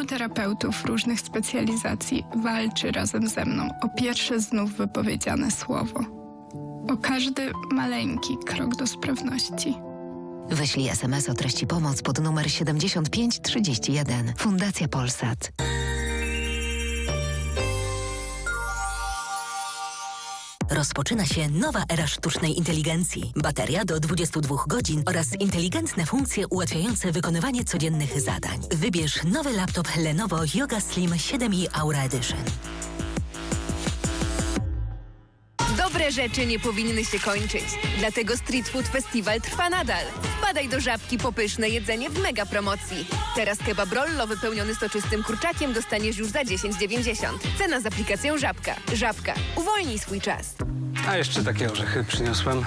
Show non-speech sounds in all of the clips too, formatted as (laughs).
Wielu terapeutów różnych specjalizacji walczy razem ze mną o pierwsze znów wypowiedziane słowo. O każdy maleńki krok do sprawności. Wyślij SMS o treści pomoc pod numer 7531. Fundacja Polsat. Rozpoczyna się nowa era sztucznej inteligencji. Bateria do 22 godzin oraz inteligentne funkcje ułatwiające wykonywanie codziennych zadań. Wybierz nowy laptop Lenovo Yoga Slim 7i Aura Edition. Dobre rzeczy nie powinny się kończyć. Dlatego Street Food Festival trwa nadal. Wpadaj do Żabki po pyszne jedzenie w mega promocji. Teraz kebab rollo wypełniony soczystym kurczakiem dostaniesz już za 10,90. Cena z aplikacją Żabka. Żabka. Uwolnij swój czas. A jeszcze takie orzechy przyniosłem.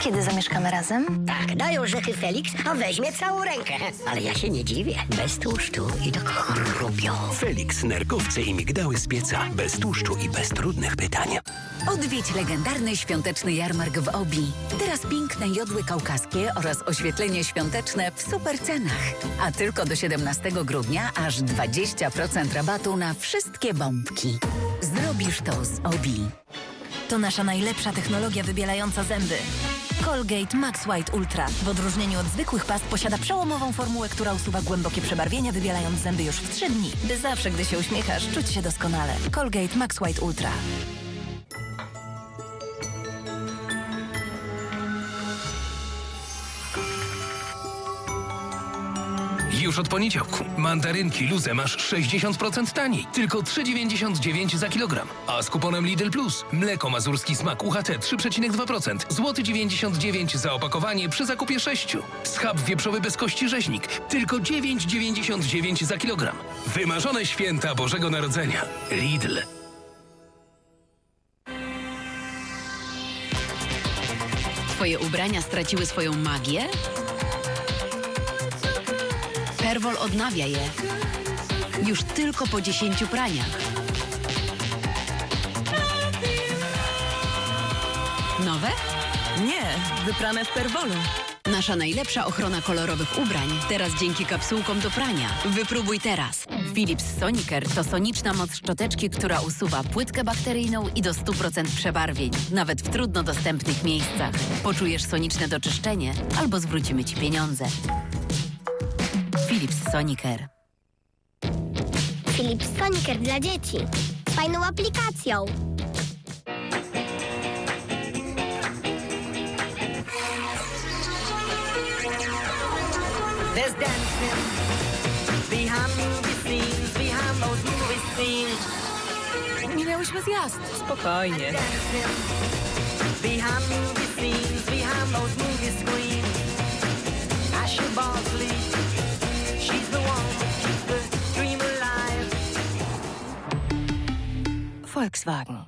Kiedy zamieszkamy razem? Tak, daj orzechy Felix, a weźmie całą rękę. Ale ja się nie dziwię. Bez tłuszczu i tak chrupią. Felix, nerkowce i migdały z pieca. Bez tłuszczu i bez trudnych pytań. Odwiedź legendarny świąteczny jarmark w Obi. Teraz piękne jodły kaukaskie oraz oświetlenie świąteczne w super cenach. A tylko do 17 grudnia aż 20% rabatu na wszystkie bombki. Zrobisz to z Obi. To nasza najlepsza technologia wybielająca zęby. Colgate Max White Ultra w odróżnieniu od zwykłych past posiada przełomową formułę, która usuwa głębokie przebarwienia, wybielając zęby już w 3 dni, by zawsze, gdy się uśmiechasz, czuć się doskonale. Colgate Max White Ultra. Już od poniedziałku. Mandarynki luze masz 60% taniej. Tylko 3,99 za kilogram. A z kuponem Lidl Plus mleko mazurski smak UHT 3,2%. Złoty 99 za opakowanie przy zakupie 6. Schab wieprzowy bez kości rzeźnik. Tylko 9,99 za kilogram. Wymarzone święta Bożego Narodzenia. Lidl. Twoje ubrania straciły swoją magię? Perwol odnawia je. Już tylko po 10 praniach. Nowe? Nie, wyprane w perwolu. Nasza najlepsza ochrona kolorowych ubrań. Teraz dzięki kapsułkom do prania. Wypróbuj teraz. Philips Sonicare to soniczna moc szczoteczki, która usuwa płytkę bakteryjną i do 100% przebarwień, nawet w trudno dostępnych miejscach. Poczujesz soniczne doczyszczenie albo zwrócimy Ci pieniądze. Philips Sonicare. Philips Soniker dla dzieci. Z fajną aplikacją. There's dancing behind movie scenes, behind those movie scenes. Nie miałyśmy zjazd. Spokojnie. Behind movie scenes, behind those movie screens. Bosley, she's Volkswagen.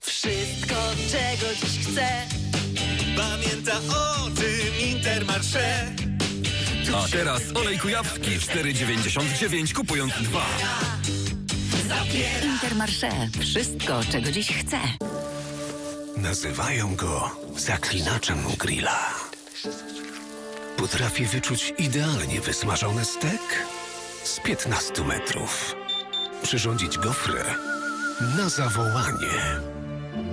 Wszystko, czego dziś chcę. Pamięta o tym Intermarché. A teraz olej kujawski 4,99 kupując dwa. Intermarché. Wszystko, czego dziś chcę. Nazywają go zaklinaczem grilla. Potrafi wyczuć idealnie wysmażony stek z 15 metrów. Przyrządzić gofrę na zawołanie.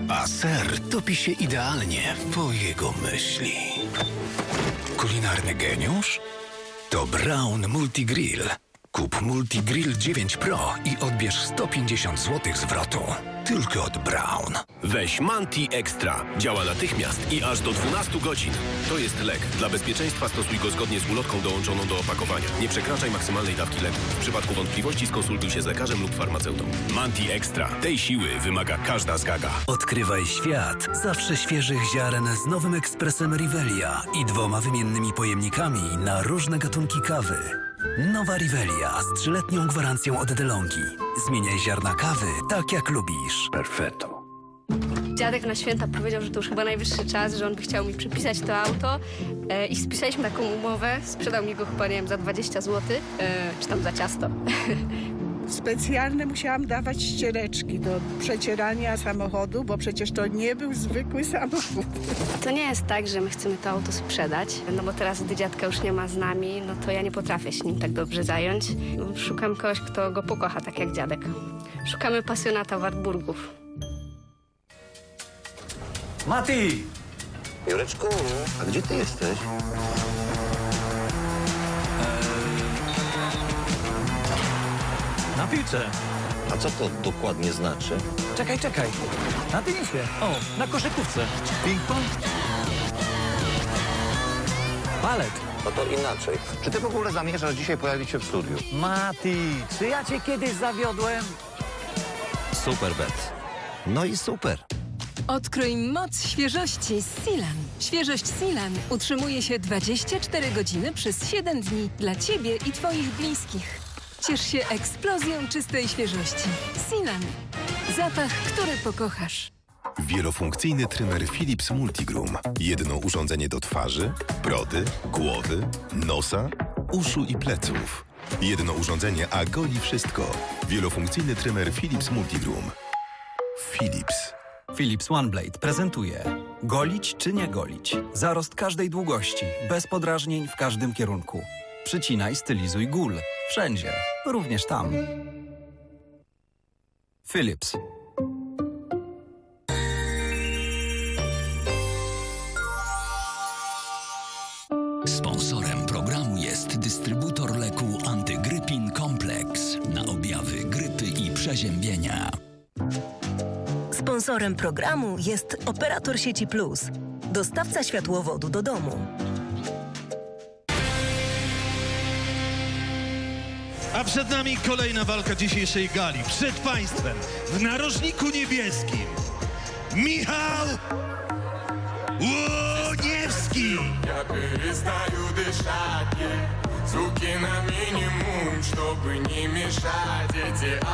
A ser topi się idealnie po jego myśli. Kulinarny geniusz? To Brown Multigrill. Kup Multigrill 9 Pro i odbierz 150 zł zwrotu. Tylko od Brown. Weź Manti Extra. Działa natychmiast i aż do 12 godzin. To jest lek. Dla bezpieczeństwa stosuj go zgodnie z ulotką dołączoną do opakowania. Nie przekraczaj maksymalnej dawki leku. W przypadku wątpliwości skonsultuj się z lekarzem lub farmaceutą. Manti Extra. Tej siły wymaga każda zgaga. Odkrywaj świat zawsze świeżych ziaren z nowym ekspresem Rivelia i dwoma wymiennymi pojemnikami na różne gatunki kawy. Nowa Rivelia z trzyletnią gwarancją od DeLonghi. Zmieniaj ziarna kawy tak jak lubisz. Perfetto. Dziadek na święta powiedział, że to już chyba najwyższy czas, że on by chciał mi przypisać to auto e, i spisaliśmy taką umowę. Sprzedał mi go chyba, nie wiem, za 20 zł, e, czy tam za ciasto. (laughs) Specjalne musiałam dawać ściereczki do przecierania samochodu, bo przecież to nie był zwykły samochód. To nie jest tak, że my chcemy to auto sprzedać, no bo teraz, gdy dziadka już nie ma z nami, no to ja nie potrafię się nim tak dobrze zająć. Szukam kogoś, kto go pokocha, tak jak dziadek. Szukamy pasjonata Wartburgów. Mati! Jureczku, a gdzie ty jesteś? Na piłce. A co to dokładnie znaczy? Czekaj, czekaj. Na tenisie. O, na koszykówce. Ping-pong. Balet. No to inaczej. Czy ty w ogóle zamierzasz dzisiaj pojawić się w studiu? Mati, czy ja cię kiedyś zawiodłem? Super bet. No i super. Odkryj moc świeżości z Silan. Świeżość Silan utrzymuje się 24 godziny przez 7 dni dla Ciebie i Twoich bliskich. Ciesz się eksplozją czystej świeżości. Silan. Zapach, który pokochasz. Wielofunkcyjny trymer Philips Multigroom. Jedno urządzenie do twarzy, brody, głowy, nosa, uszu i pleców. Jedno urządzenie, a goli wszystko. Wielofunkcyjny trymer Philips Multigroom. Philips. Philips OneBlade prezentuje Golić czy nie golić? Zarost każdej długości, bez podrażnień w każdym kierunku. Przycinaj, stylizuj gól. Wszędzie, również tam. Philips. Sponsorem programu jest dystrybutor leku Antygrypin Complex na objawy grypy i przeziębienia. Sponsorem programu jest operator sieci Plus, dostawca światłowodu do domu. A przed nami kolejna walka dzisiejszej gali. Przed Państwem w narożniku niebieskim Michał Łoniewski. Я перестаю дышать, yeah. Звуки на минимум, чтобы не мешать эти